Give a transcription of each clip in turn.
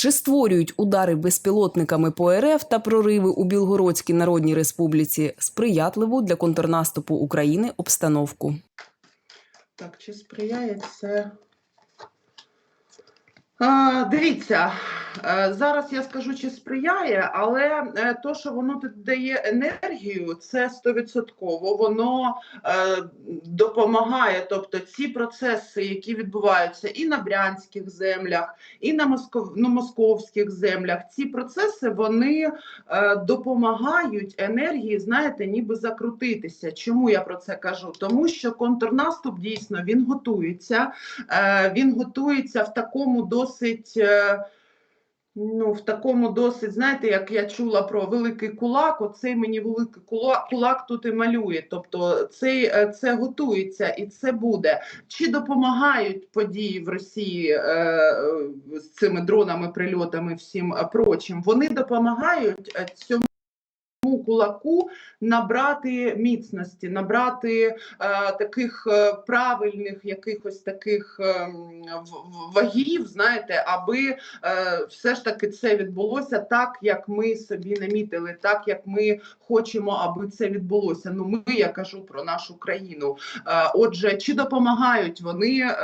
Чи створюють удари безпілотниками по РФ та прориви у Білгородській Народній Республіці сприятливу для контрнаступу України обстановку? Так, чи сприяє це? А, дивіться, е, зараз я скажу, чи сприяє, але е, то, що воно дає енергію, це стовідсотково. Воно е, допомагає. Тобто ці процеси, які відбуваються і на брянських землях, і на ну, московських землях, ці процеси вони е, допомагають енергії, знаєте, ніби закрутитися. Чому я про це кажу? Тому що контрнаступ дійсно він готується. Е, він готується в такому досить. е, Ну, в такому досить, знаєте, як я чула про великий кулак, оцей мені великий кулак, кулак тут і малює. Тобто цей, е, це готується і це буде. Чи допомагають події в Росії е, з цими дронами, прильотами, всім е, прочим? Вони допомагають цьому. Кулаку набрати міцності, набрати е, таких е, правильних якихось таких е, вагів, знаєте, аби е, все ж таки це відбулося так, як ми собі намітили, так як ми хочемо, аби це відбулося. Ну, ми я кажу про нашу країну. Е, отже, чи допомагають вони е,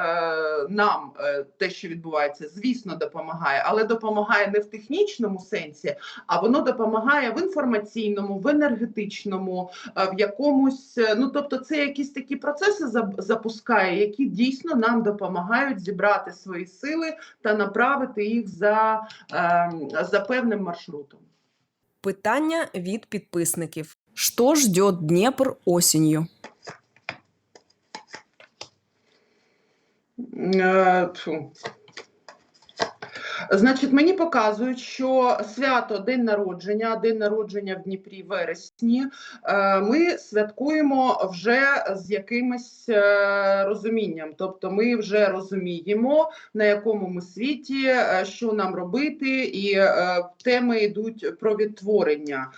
нам е, те, що відбувається? Звісно, допомагає, але допомагає не в технічному сенсі, а воно допомагає в інформаційному, в енергетичному, е, в якомусь. е, Ну тобто, це якісь такі процеси запускає, які дійсно нам допомагають зібрати свої сили та направити їх за, ем, за певним маршрутом. Питання від підписників: Що ждет Дніпр осінню? Значить, мені показують, що свято День народження, день народження в Дніпрі вересні. е, Ми святкуємо вже з якимось е, розумінням. Тобто, ми вже розуміємо, на якому ми світі, е, що нам робити, і теми йдуть про відтворення,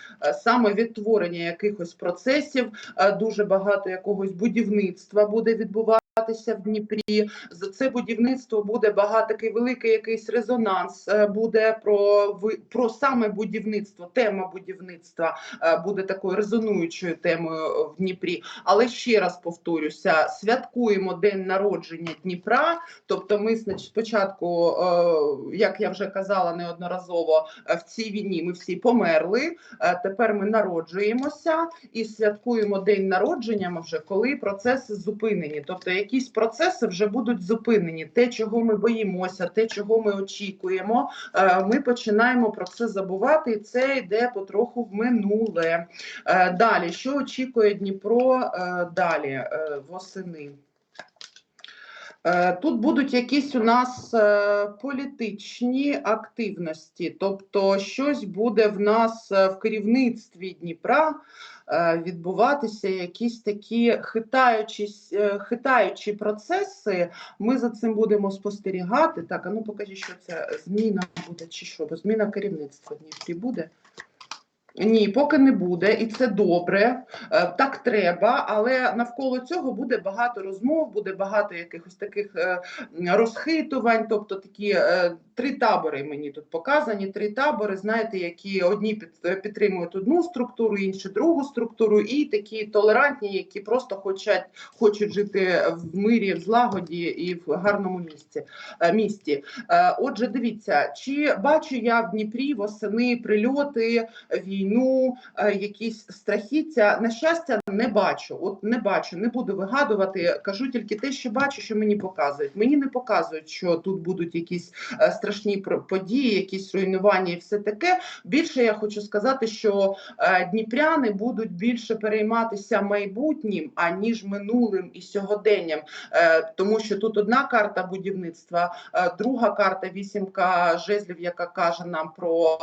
саме відтворення якихось процесів. Дуже багато якогось будівництва буде відбуватися. В Дніпрі за це будівництво буде багато такий великий якийсь резонанс. е, Буде про про саме будівництво. Тема будівництва е, буде такою резонуючою темою в Дніпрі. Але ще раз повторюся: святкуємо день народження Дніпра. Тобто, ми спочатку, е, як я вже казала неодноразово, е, в цій війні ми всі померли. е, Тепер ми народжуємося і святкуємо день народження. Ми вже коли процеси зупинені. Тобто якісь процеси вже будуть зупинені. Те, чого ми боїмося, те, чого ми очікуємо, е, ми починаємо про це забувати, і це йде потроху в минуле. Е, Далі, що очікує Дніпро е, далі восени? Тут будуть якісь у нас політичні активності, тобто щось буде в нас в керівництві Дніпра відбуватися, якісь такі хитаючись, е, хитаючі процеси. Ми за цим будемо спостерігати. Так, а ну покажіть, що це зміна буде чи що, бо зміна керівництва Дніпрі буде. Ні, поки не буде, і це добре. Е, Так треба, але навколо цього буде багато розмов, буде багато якихось таких е, розхитувань. Тобто такі е, три табори мені тут показані. Три табори, знаєте, які одні підтримують одну структуру, інші другу структуру, і такі толерантні, які просто хочуть, хочуть жити в мирі, в злагоді і в гарному місці. місті. Отже, дивіться, чи бачу я в Дніпрі восени прильоти, війну, е, якісь страхіття. На щастя, не бачу. От не бачу, не буду вигадувати. Кажу тільки те, що бачу, що мені показують. Мені не показують, що тут будуть якісь е, страшні події, якісь руйнування і все таке. Більше я хочу сказати, що е, дніпряни будуть більше перейматися майбутнім, аніж минулим і сьогоденням. Тому що тут одна карта будівництва, друга карта вісімка жезлів, яка каже нам про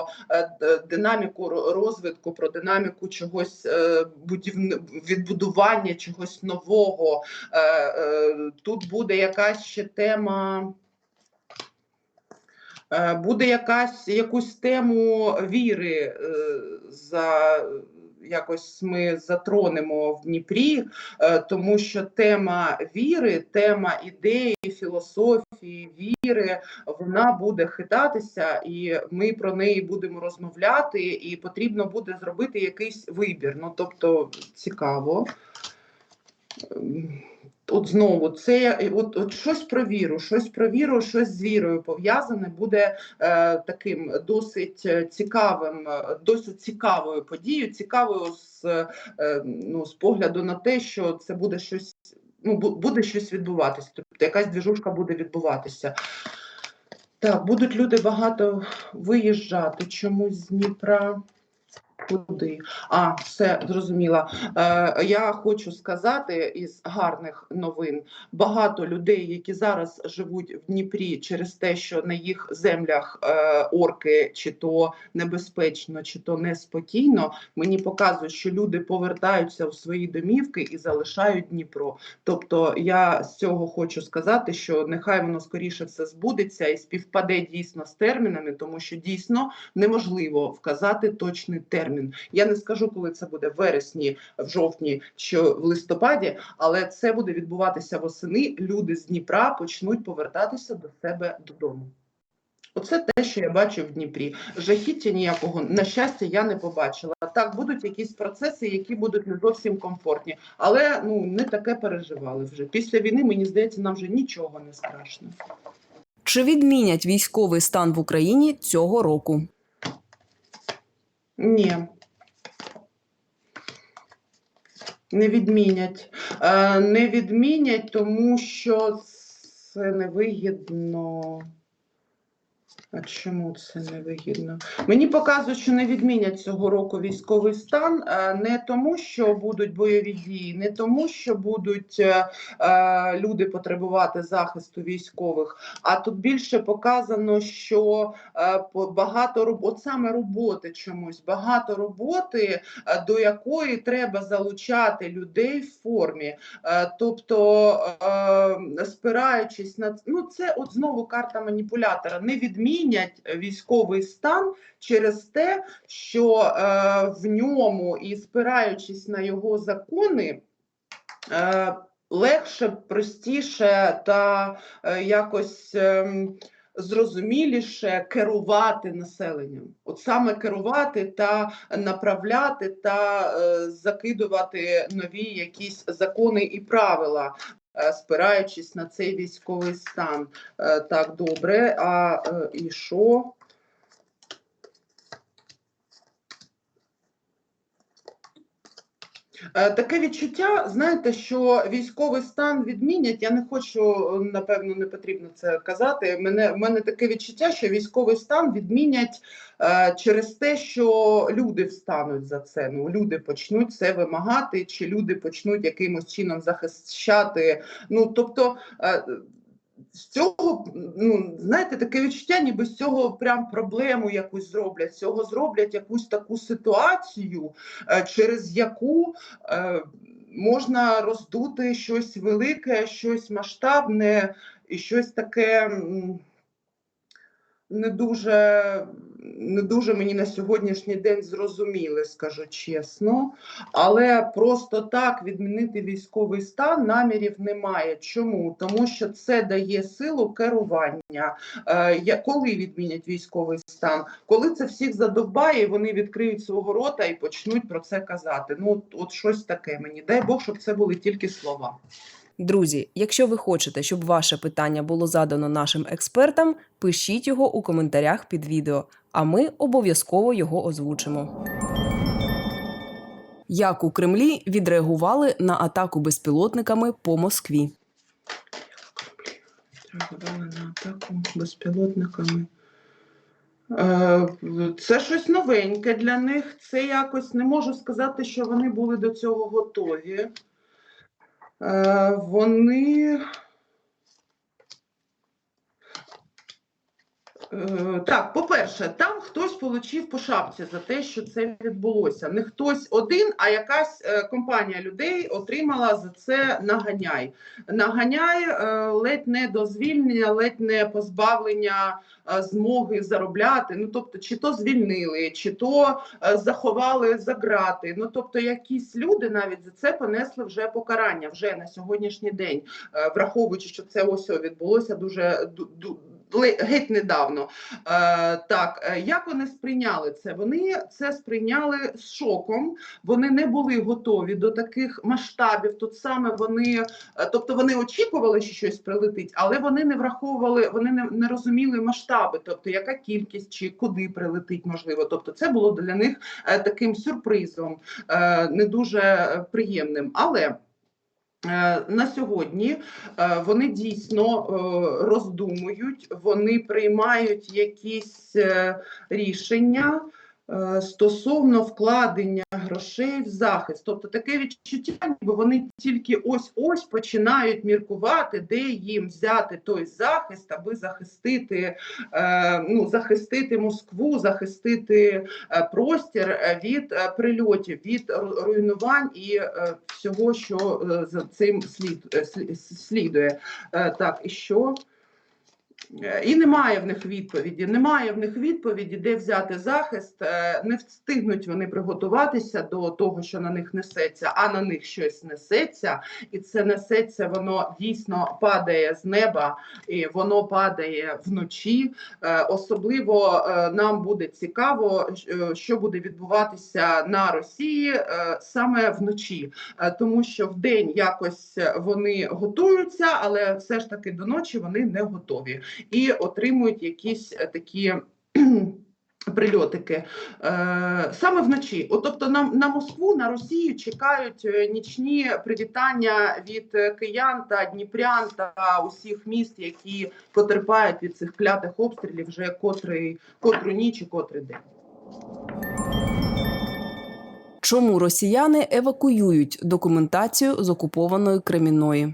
динаміку ро- розвитку, про динаміку чогось е, будівни... відбудування, чогось нового. Е, е, Тут буде якась ще тема. Буде якась якусь тему віри за якось ми затронемо в Дніпрі, е, тому що тема віри, тема ідеї, філософії, віри, вона буде хитатися, і ми про неї будемо розмовляти, і потрібно буде зробити якийсь вибір. Ну тобто цікаво. От знову це от, от щось про віру, щось про віру, щось з вірою пов'язане буде е, таким досить е, цікавим, е, досить цікавою подією, цікавою з, е, ну, з погляду на те, що це буде щось, ну буде щось відбуватися. Тобто якась двіжушка буде відбуватися. Так, будуть люди багато виїжджати чомусь з Дніпра. Куди? А, все зрозуміла. Е, я хочу сказати із гарних новин. Багато людей, які зараз живуть в Дніпрі через те, що на їх землях е, орки чи то небезпечно, чи то неспокійно, мені показують, що люди повертаються у свої домівки і залишають Дніпро. Тобто я з цього хочу сказати, що нехай воно скоріше все збудеться і співпаде дійсно з термінами, тому що дійсно неможливо вказати точний термін. Я не скажу, коли це буде в вересні, в жовтні чи в листопаді, але це буде відбуватися восени. Люди з Дніпра почнуть повертатися до себе додому. Оце те, що я бачу в Дніпрі. Жахіття ніякого, на щастя, я не побачила. Так, будуть якісь процеси, які будуть не зовсім комфортні, але ну не таке переживали вже. Після війни, мені здається, нам вже нічого не страшно. Чи відмінять військовий стан в Україні цього року? Ні. Не відмінять. Е, не відмінять, тому що це невигідно. А чому це невигідно? Мені показують, що не відмінять цього року військовий стан е, не тому, що будуть бойові дії, не тому, що будуть е, е, люди потребувати захисту військових, а тут більше показано, що багато робот, саме роботи чомусь, багато роботи, до якої треба залучати людей в формі. Тобто, е, спираючись на ну, це от знову карта маніпулятора. Не відмінять військовий стан через те, що е, в ньому і спираючись на його закони. Е, легше, простіше та е, якось ем, зрозуміліше керувати населенням. От саме керувати та направляти та е, закидувати нові якісь закони і правила. Е, Спираючись на цей військовий стан, Е, так добре. А е, і що? Таке відчуття, знаєте, що військовий стан відмінять. Я не хочу, напевно, не потрібно це казати. Мене в мене таке відчуття, що військовий стан відмінять е, через те, що люди встануть за це. Ну люди почнуть це вимагати, чи люди почнуть якимось чином захищати. Ну тобто. Е, з цього, ну знаєте, таке відчуття, ніби з цього прям проблему якусь зроблять. З цього зроблять якусь таку ситуацію, е, через яку е, можна роздути щось велике, щось масштабне і щось таке. Не дуже, не дуже мені на сьогоднішній день зрозуміли, скажу чесно. Але просто так відмінити військовий стан намірів немає. Чому? Тому що це дає силу керування. Е, коли відмінять військовий стан? Коли це всіх задовбає, вони відкриють свого рота і почнуть про це казати. Ну, от, от щось таке мені. Дай Бог, щоб це були тільки слова. Друзі, якщо ви хочете, щоб ваше питання було задано нашим експертам, пишіть його у коментарях під відео, а ми обов'язково його озвучимо. Як у Кремлі відреагували на атаку безпілотниками по Москві? Реагували на атаку безпілотниками. Е, Це щось новеньке для них. Це якось не можу сказати, що вони були до цього готові. Е, Вони Так, по-перше, там хтось получив по шапці за те, що це відбулося. Не хтось один, а якась е, компанія людей отримала за це наганяй. Наганяй е, ледь не до звільнення, ледь не позбавлення е, змоги заробляти. Ну тобто, чи то звільнили, чи то е, заховали за грати. Ну тобто, якісь люди навіть за це понесли вже покарання вже на сьогоднішній день, е, враховуючи, що це ось відбулося дуже ду- геть недавно. Е, так, е, як вони сприйняли це? Вони це сприйняли з шоком. Вони не були готові до таких масштабів. Тут саме вони, е, тобто вони очікували, що щось прилетить, але вони не враховували, вони не, не розуміли масштаби, тобто яка кількість чи куди прилетить, можливо. Тобто, це було для них таким сюрпризом, не дуже приємним. Але На сьогодні е, вони дійсно е, роздумують, вони приймають якісь е, рішення. е, стосовно вкладення грошей в захист. Тобто таке відчуття, ніби вони тільки ось-ось починають міркувати, де їм взяти той захист, аби захистити, е, ну, захистити Москву, захистити е, простір е, від е, прильотів, від руйнувань і е, всього, що е, за цим слід, е, слідує. Е, Так, і що? Е, І немає в них відповіді. Немає в них відповіді, де взяти захист. Е, Не встигнуть вони приготуватися до того, що на них несеться, а на них щось несеться, і це несеться, воно дійсно падає з неба, і воно падає вночі. Е, Особливо нам буде цікаво, що буде відбуватися на Росії саме вночі, тому що в день якось вони готуються, але все ж таки до ночі вони не готові і отримують якісь е, такі. Прильотики е, саме вночі, От, тобто на, на Москву, на Росію чекають е, нічні привітання від киян та дніпрян та усіх міст, які потерпають від цих клятих обстрілів вже котрий, котру ніч і котрий день. Чому росіяни евакуюють документацію з окупованої Кремінної?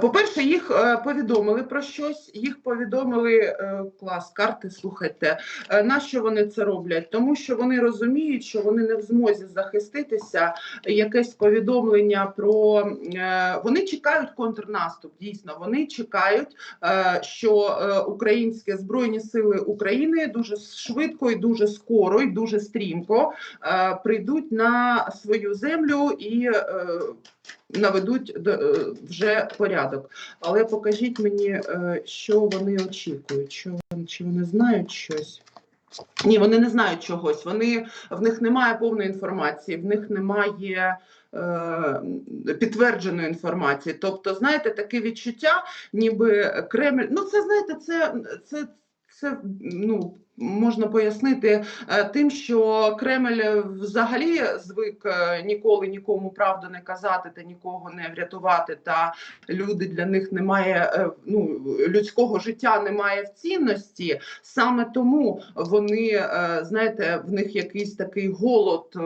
По-перше, їх е, повідомили про щось, їх повідомили е, клас карти. Слухайте, Е, на що вони це роблять? Тому що вони розуміють, що вони не в змозі захиститися. Якесь повідомлення про е, вони чекають контрнаступ. Дійсно, вони чекають, е, що е, українські збройні сили України дуже швидко і дуже скоро і дуже стрімко е, прийдуть на свою землю і. е, наведуть е, вже порядок. Але покажіть мені, е, що вони очікують, що вони, чи вони знають щось. Ні, вони не знають чогось. Вони в них немає повної інформації, в них немає е, підтвердженої інформації. Тобто, знаєте, таке відчуття, ніби Кремль. Ну, це знаєте, це, це, це ну. Можна пояснити е, тим, що Кремль взагалі звик е, ніколи нікому правду не казати та нікого не врятувати. Та люди для них немає е, ну людського життя немає в цінності. Саме тому вони знаєте, в них якийсь такий голод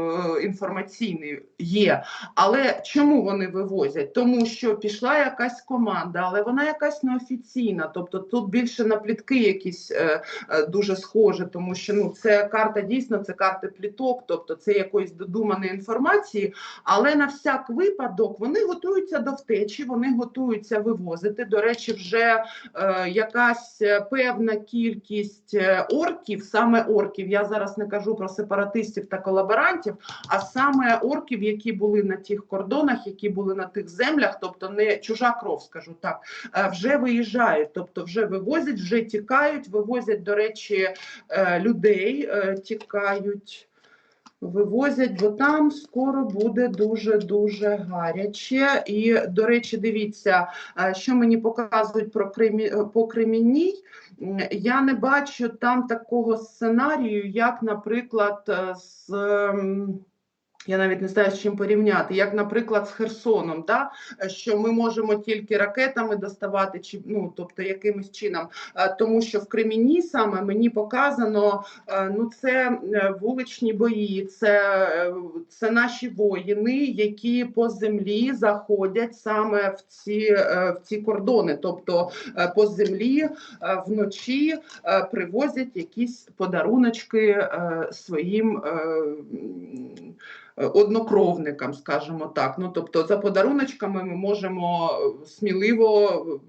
інформаційний є. Але чому вони вивозять? Тому що пішла якась команда, але вона якась неофіційна. Тобто тут більше на плітки якісь дуже схожі, тому що ну це карта дійсно, це карти пліток, тобто це якоїсь додуманої інформації. Але на всяк випадок вони готуються до втечі, вони готуються вивозити. До речі, вже е, якась певна кількість е, орків, саме орків. Я зараз не кажу про сепаратистів та колаборантів, а саме орків, які були на тих кордонах, які були на тих землях, тобто не чужа кров, скажу так, е, вже виїжджають, тобто вже вивозять, вже тікають, вивозять, до речі, людей, е, тікають. Вивозять, бо там скоро буде дуже дуже гаряче. І до речі, дивіться, е, що мені показують про Кремі е, по Кремінній. Я не бачу там такого сценарію, як, наприклад, е, з я навіть не знаю, з чим порівняти, як, наприклад, з Херсоном, да? що ми можемо тільки ракетами доставати, чи ну тобто якимось чином, Е, тому що в Креміні саме мені показано, е, ну це е, вуличні бої, це, це наші воїни, які по землі заходять саме в ці, в ці кордони, тобто по землі вночі привозять якісь подаруночки своїм. Е, Однокровникам, скажімо так. Ну тобто, за подаруночками ми можемо е, сміливо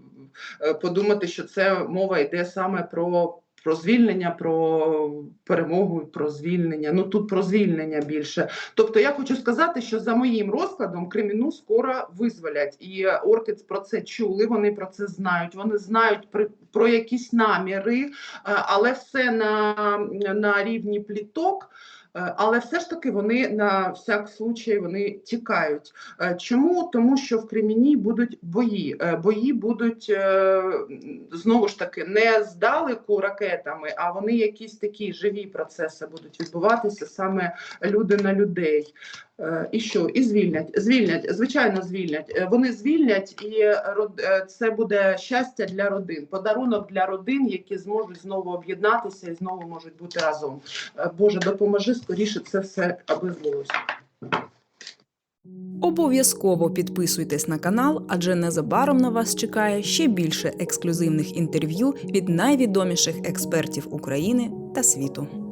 е, подумати, що це мова йде саме про. Про звільнення, про перемогу, про звільнення. Ну тут про звільнення більше. Тобто, я хочу сказати, що за моїм розкладом Креміну скоро визволять, і орки про це чули. Вони про це знають. Вони знають про якісь наміри, але все на, на рівні пліток. Е, Але все ж таки вони на всяк случай вони тікають. Е, Чому? Тому що в Креміні будуть бої. Е, Бої будуть знову ж таки не здалеку ракетами, а вони якісь такі живі процеси будуть відбуватися саме люди на людей. Е, І що? І звільнять. Звільнять, звичайно, звільнять. Е, Вони звільнять, і е, це буде щастя для родин, подарунок для родин, які зможуть знову об'єднатися і знову можуть бути разом. Боже, допоможи скоріше це все, аби збулося. Обов'язково підписуйтесь на канал, адже незабаром на вас чекає ще більше ексклюзивних інтерв'ю від найвідоміших експертів України та світу.